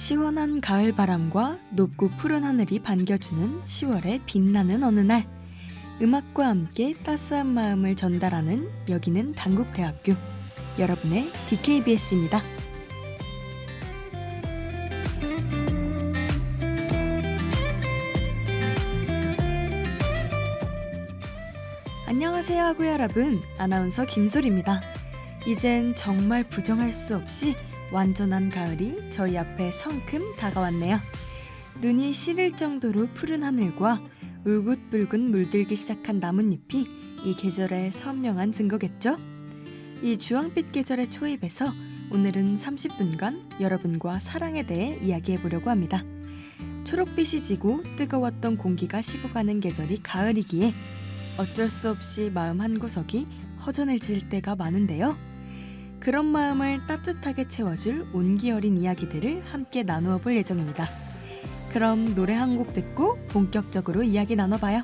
시원한 가을 바람과 높고 푸른 하늘이 반겨주는 10월의 빛나는 어느 날 음악과 함께 따스한 마음을 전달하는 여기는 단국대학교 여러분의 DKBS입니다. 안녕하세요 하고 여러분 아나운서 김솔입니다. 이젠 정말 부정할 수 없이 완전한 가을이 저희 앞에 성큼 다가왔네요. 눈이 시릴 정도로 푸른 하늘과 울긋불긋 물들기 시작한 나뭇잎이 이 계절의 선명한 증거겠죠? 이 주황빛 계절의 초입에서 오늘은 30분간 여러분과 사랑에 대해 이야기해 보려고 합니다. 초록빛이 지고 뜨거웠던 공기가 식어가는 계절이 가을이기에 어쩔 수 없이 마음 한구석이 허전해질 때가 많은데요. 그런 마음을 따뜻하게 채워줄 온기 어린 이야기들을 함께 나누어 볼 예정입니다. 그럼 노래 한 곡 듣고 본격적으로 이야기 나눠봐요.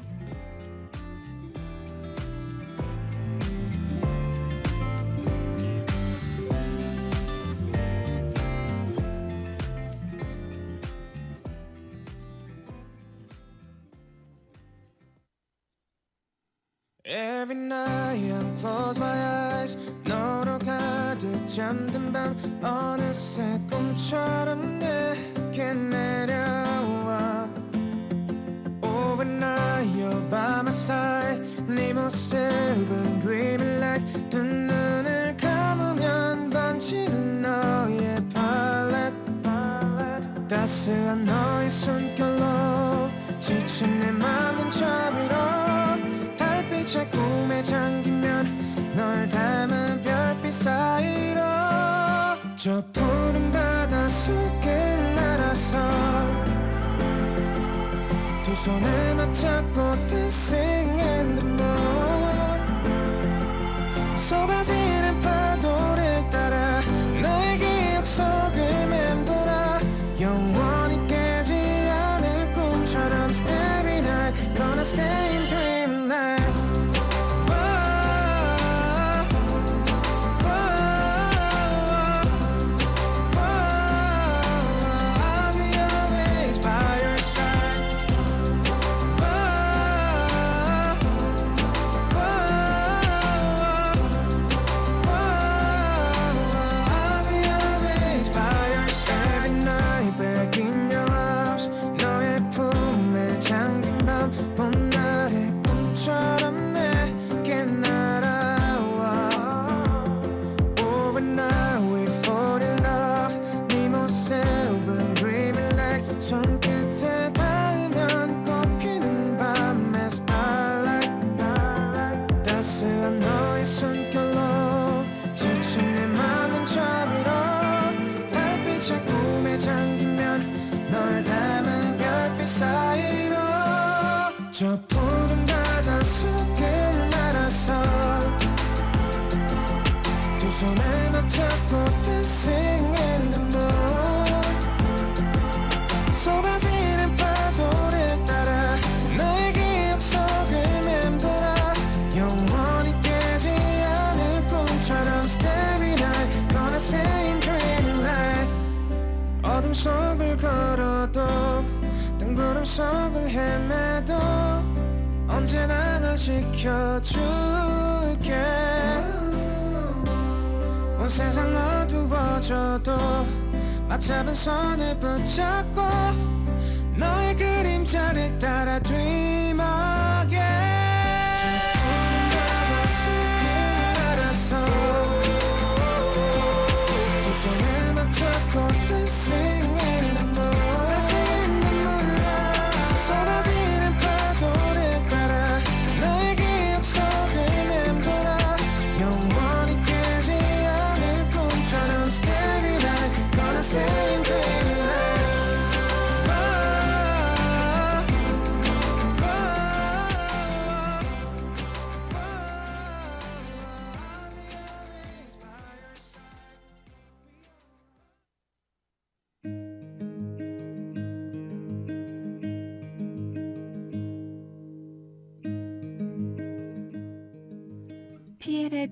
따스한 너의 숨결로 지친 내 맘은 저 위로 달빛의 꿈에 잠기면 널 닮은 별빛 사이로 저 푸른 바다 속을 날아서 두 손을 맞잡고 dancing in the moon 쏟아지는 파도 stay 언제나 널 지켜줄게. 온 세상 어두워져도 맞잡은 손을 붙잡고 너의 그림자를 따라 dream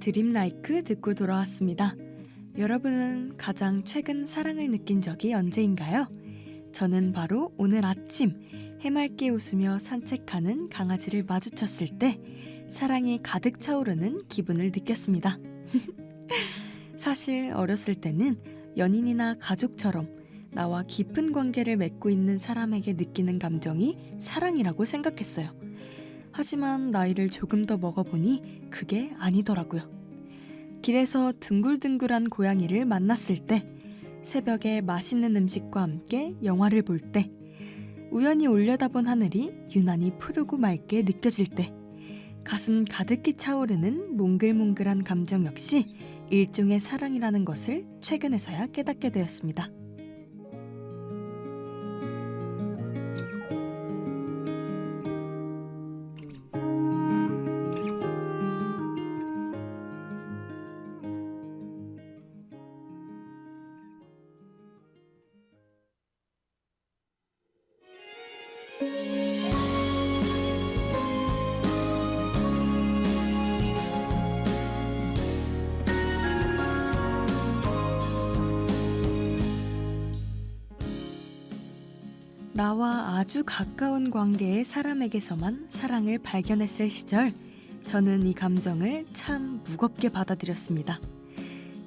드림 라이크 듣고 돌아왔습니다. 여러분은 가장 최근 사랑을 느낀 적이 언제인가요? 저는 바로 오늘 아침 해맑게 웃으며 산책하는 강아지를 마주쳤을 때 사랑이 가득 차오르는 기분을 느꼈습니다. 사실 어렸을 때는 연인이나 가족처럼 나와 깊은 관계를 맺고 있는 사람에게 느끼는 감정이 사랑이라고 생각했어요. 하지만 나이를 조금 더 먹어보니 그게 아니더라고요. 길에서 둥글둥글한 고양이를 만났을 때, 새벽에 맛있는 음식과 함께 영화를 볼 때, 우연히 올려다본 하늘이 유난히 푸르고 맑게 느껴질 때, 가슴 가득히 차오르는 몽글몽글한 감정 역시 일종의 사랑이라는 것을 최근에서야 깨닫게 되었습니다. 나와 아주 가까운 관계의 사람에게서만 사랑을 발견했을 시절, 저는 이 감정을 참 무겁게 받아들였습니다.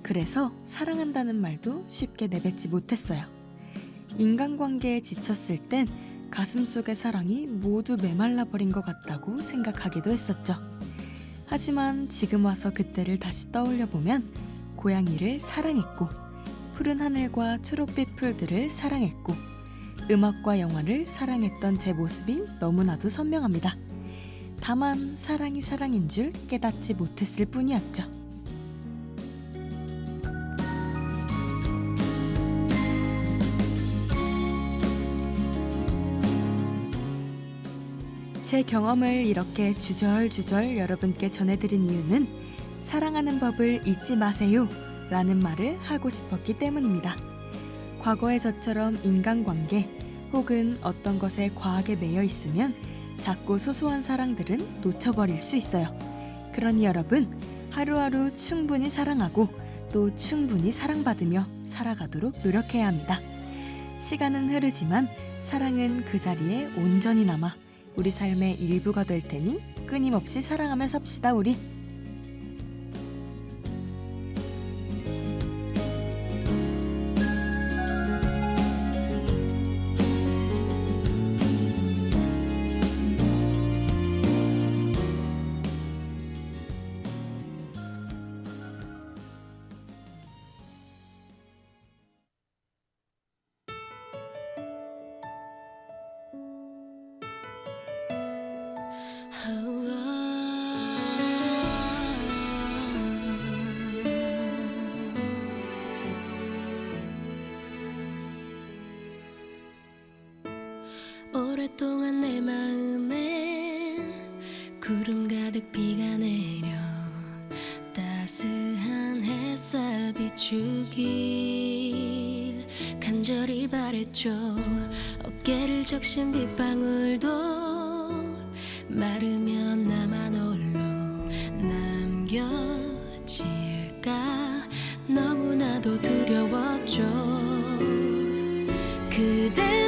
그래서 사랑한다는 말도 쉽게 내뱉지 못했어요. 인간관계에 지쳤을 땐 가슴 속의 사랑이 모두 메말라 버린 것 같다고 생각하기도 했었죠. 하지만 지금 와서 그때를 다시 떠올려 보면 고양이를 사랑했고 푸른 하늘과 초록빛 풀들을 사랑했고 음악과 영화를 사랑했던 제 모습이 너무나도 선명합니다. 다만 사랑이 사랑인 줄 깨닫지 못했을 뿐이었죠. 제 경험을 이렇게 주절주절 여러분께 전해드린 이유는 사랑하는 법을 잊지 마세요 라는 말을 하고 싶었기 때문입니다. 과거의 저처럼 인간관계 혹은 어떤 것에 과하게 매여 있으면 작고 소소한 사랑들은 놓쳐버릴 수 있어요. 그러니 여러분, 하루하루 충분히 사랑하고 또 충분히 사랑받으며 살아가도록 노력해야 합니다. 시간은 흐르지만 사랑은 그 자리에 온전히 남아 우리 삶의 일부가 될 테니 끊임없이 사랑하며 삽시다, 우리. 따스한 햇살 비추길 간절히 바랬죠. 어깨를 적신 빗방울도 마르면 나만 홀로 남겨질까? 너무나도 두려웠죠. 그댄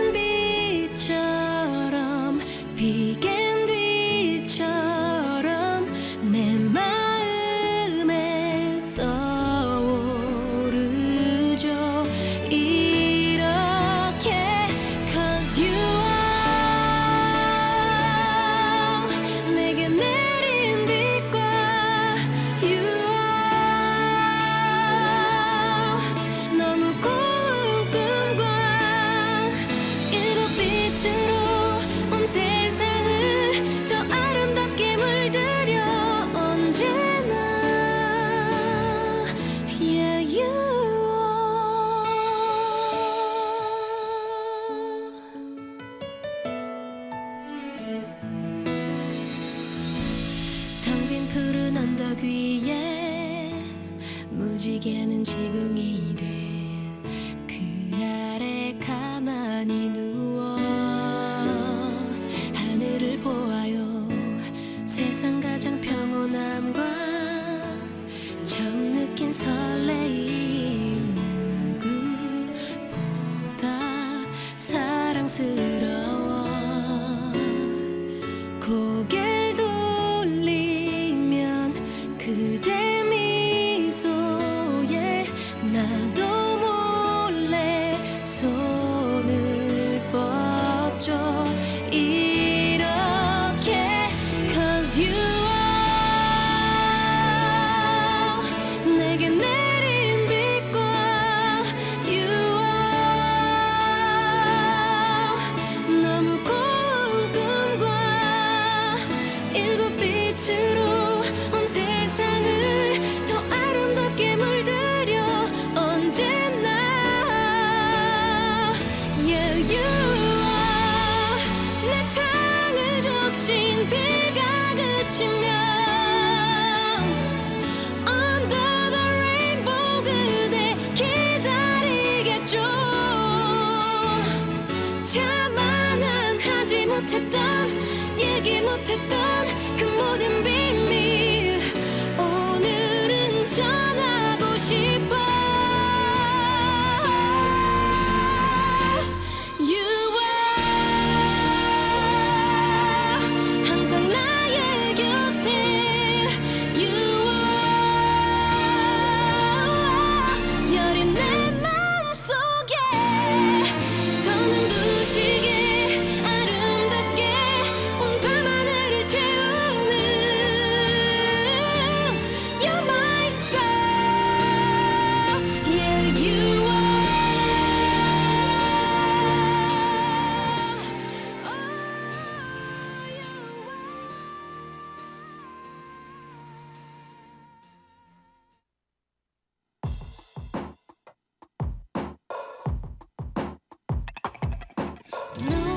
일 너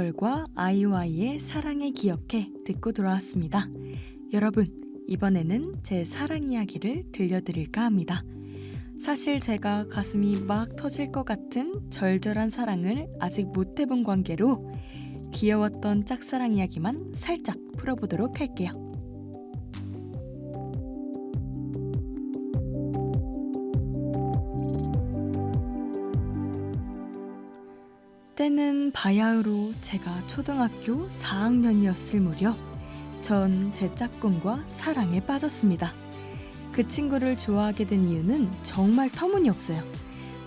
6월과 아이오아이의 사랑의 기억해 듣고 돌아왔습니다. 여러분, 이번에는 제 사랑 이야기를 들려드릴까 합니다. 사실 제가 가슴이 막 터질 것 같은 절절한 사랑을 아직 못 해본 관계로 귀여웠던 짝사랑 이야기만 살짝 풀어보도록 할게요. 때는 바야흐로 제가 초등학교 4학년이었을 무렵 전 제 짝꿍과 사랑에 빠졌습니다. 그 친구를 좋아하게 된 이유는 정말 터무니없어요.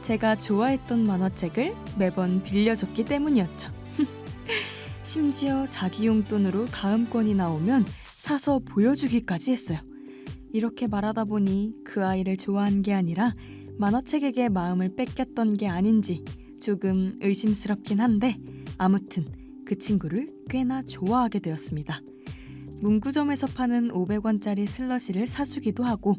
제가 좋아했던 만화책을 매번 빌려줬기 때문이었죠. 심지어 자기 용돈으로 다음 권이 나오면 사서 보여주기까지 했어요. 이렇게 말하다 보니 그 아이를 좋아한 게 아니라 만화책에게 마음을 뺏겼던 게 아닌지 조금 의심스럽긴 한데 아무튼 그 친구를 꽤나 좋아하게 되었습니다. 문구점에서 파는 500원짜리 슬러시를 사주기도 하고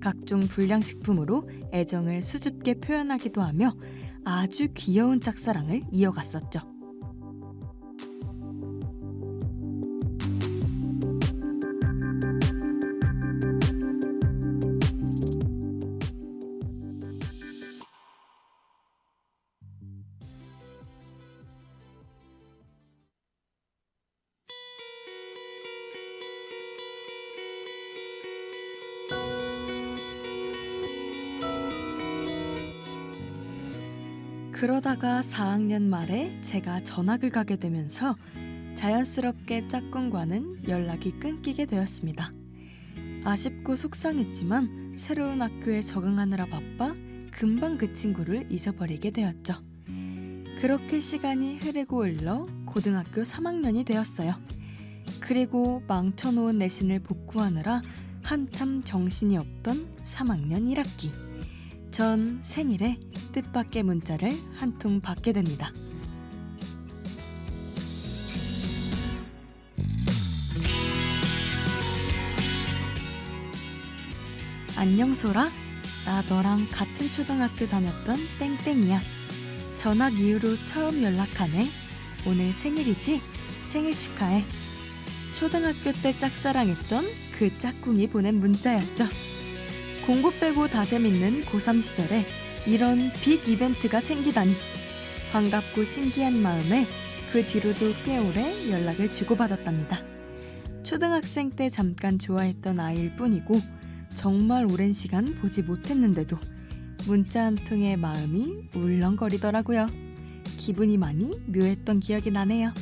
각종 불량식품으로 애정을 수줍게 표현하기도 하며 아주 귀여운 짝사랑을 이어갔었죠. 그러다가 4학년 말에 제가 전학을 가게 되면서 자연스럽게 짝꿍과는 연락이 끊기게 되었습니다. 아쉽고 속상했지만 새로운 학교에 적응하느라 바빠 금방 그 친구를 잊어버리게 되었죠. 그렇게 시간이 흐르고 흘러 고등학교 3학년이 되었어요. 그리고 망쳐놓은 내신을 복구하느라 한참 정신이 없던 3학년 1학기. 전 생일에 뜻밖의 문자를 한 통 받게 됩니다. 안녕 소라. 나 너랑 같은 초등학교 다녔던 땡땡이야. 전학 이후로 처음 연락하네. 오늘 생일이지? 생일 축하해. 초등학교 때 짝사랑했던 그 짝꿍이 보낸 문자였죠. 공부 빼고 다 재밌는 고3 시절에 이런 빅 이벤트가 생기다니 반갑고 신기한 마음에 그 뒤로도 꽤 오래 연락을 주고받았답니다. 초등학생 때 잠깐 좋아했던 아이일 뿐이고 정말 오랜 시간 보지 못했는데도 문자 한 통에 마음이 울렁거리더라고요. 기분이 많이 묘했던 기억이 나네요.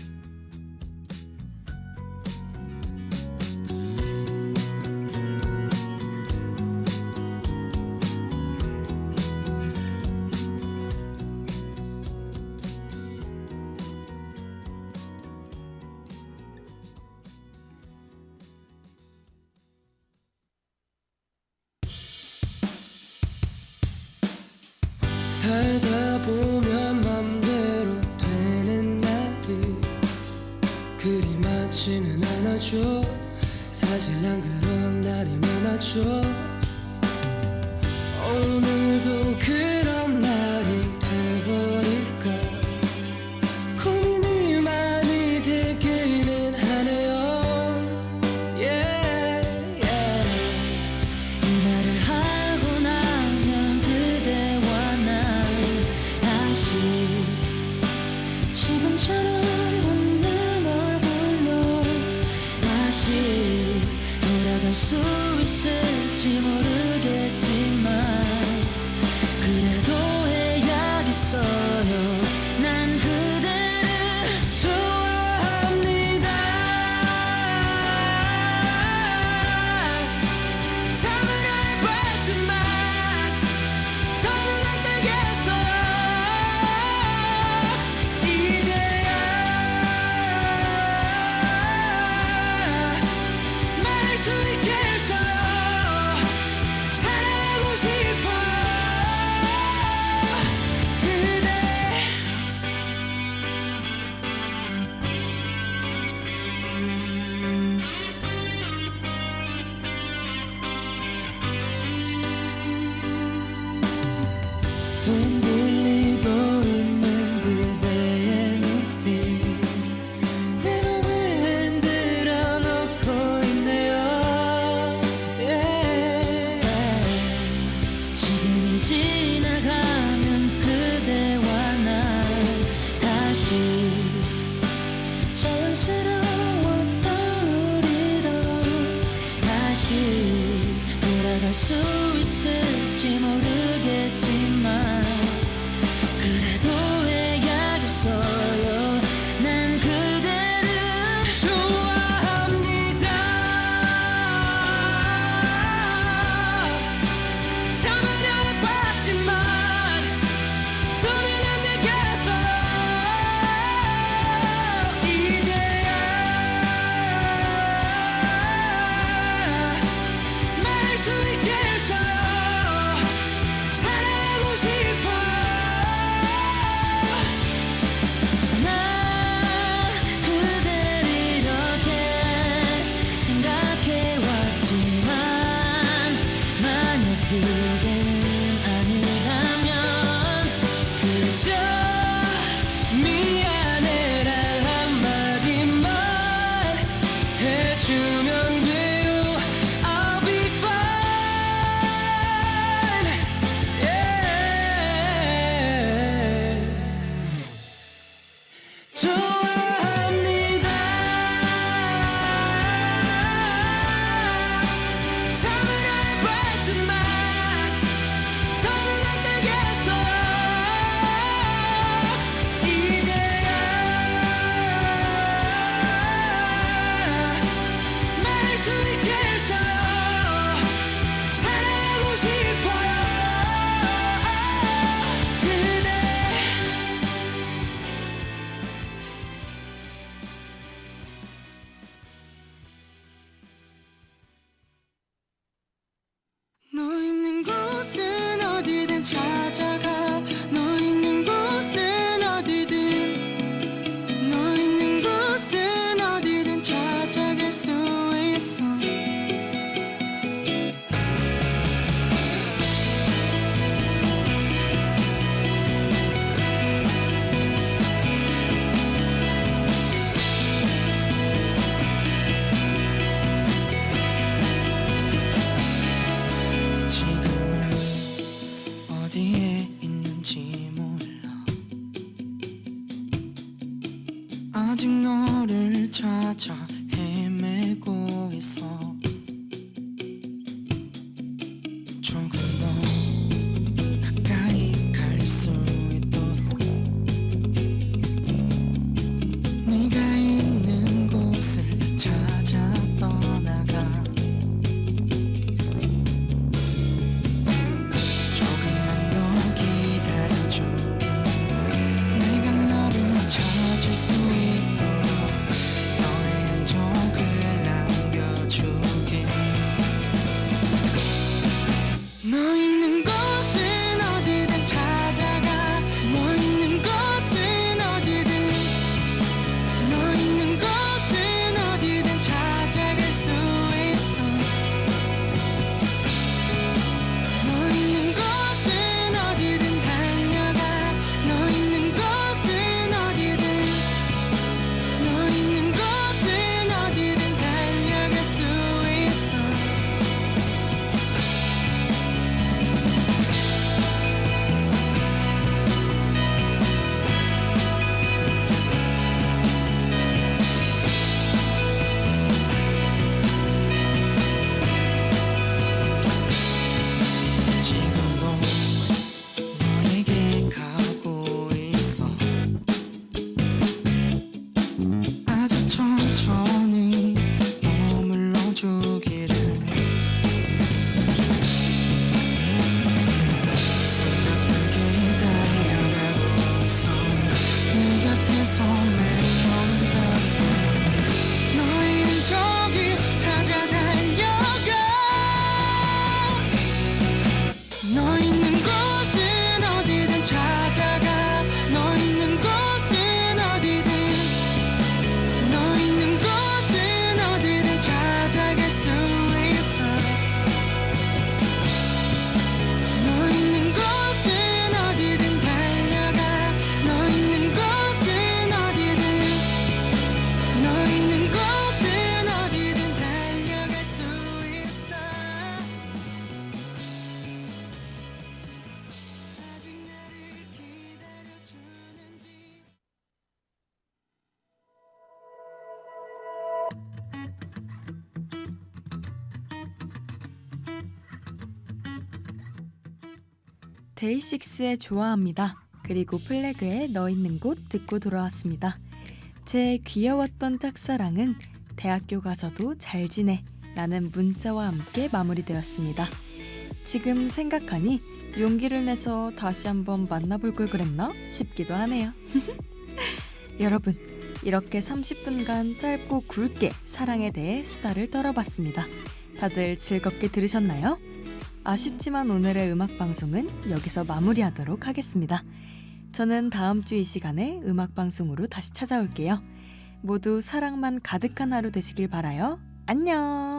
데이식스의 좋아합니다. 그리고 플래그의 너 있는 곳 듣고 돌아왔습니다. 제 귀여웠던 짝사랑은 대학교 가서도 잘 지내 라는 문자와 함께 마무리되었습니다. 지금 생각하니 용기를 내서 다시 한번 만나볼 걸 그랬나 싶기도 하네요. 여러분, 이렇게 30분간 짧고 굵게 사랑에 대해 수다를 떨어봤습니다. 다들 즐겁게 들으셨나요? 아쉽지만 오늘의 음악 방송은 여기서 마무리하도록 하겠습니다. 저는 다음 주 이 시간에 음악 방송으로 다시 찾아올게요. 모두 사랑만 가득한 하루 되시길 바라요. 안녕!